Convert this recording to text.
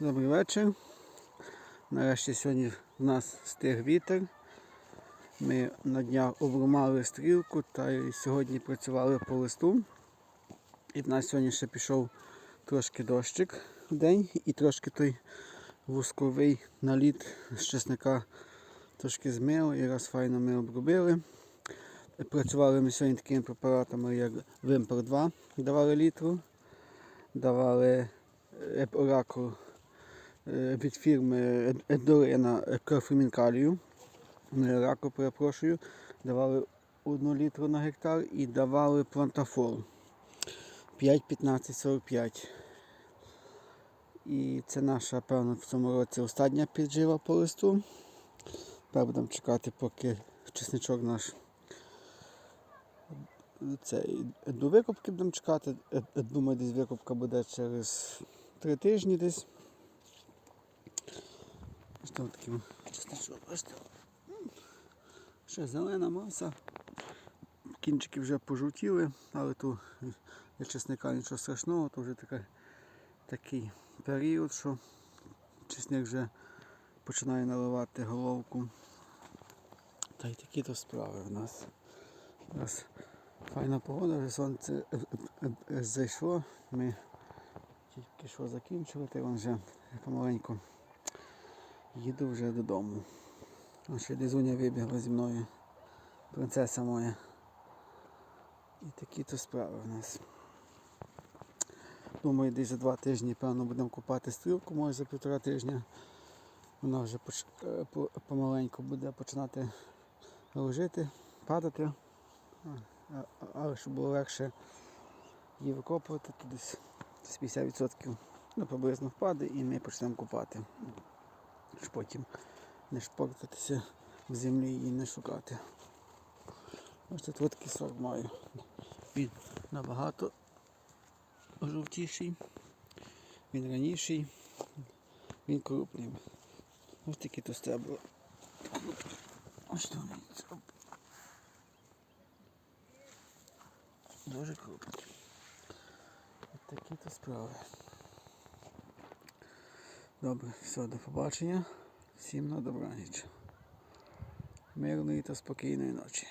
Добрий вечір. Нарешті сьогодні в нас стиг вітер. Ми на днях обламали стрілку та й сьогодні працювали по листу. І в нас сьогодні ще пішов трошки дощик в день і трошки той вусковий наліт з чесника трошки змило і раз файно ми обробили. Працювали ми сьогодні такими препаратами, як Вимпер 2, давали літру, давали Оракул е, від фірми Едорина Карфумінкалію. Раку, перепрошую, давали 1 літру на гектар і давали плантафол 5-15-45. І це наша, певно, в цьому році остання піджива по листу. Тепер будемо чекати, поки чесничок наш цей, до викупки будемо чекати. Е, е, Думаю, десь викупка буде через три тижні десь. Бачите, ось такий чесничок, бачите. Ще зелена маса. Кінчики вже пожовтіли, але тут для чесника нічого страшного, то вже така, такий період, що чесник вже починає наливати головку. Та й такі то справи в нас. Зараз файна погода, вже сонце е, е, зайшло. Ми тільки що закінчили, та й вже помаленьку їду вже додому. А ще Дизуня вибігла зі мною. Принцеса моя. І такі то справи в нас. Думаю, десь за два тижні, певно, будемо купати стрілку, може за півтора тижня. Вона вже поч- е, помаленьку буде починати ложити, падати. Але щоб було легше її викопувати, то десь десь 50% ну, приблизно впаде і ми почнемо купати. Щоб потім не шпортатися в землі і не шукати. Ось тут от сорт маю. Він набагато жовтіший, він раніший, він крупний. Ось такі то стебла. Ось вони. Оп. Дуже крупні. Ось такі то справи. Добре, все, до побачення. Всім на добраніч. Мирної та спокійної ночі.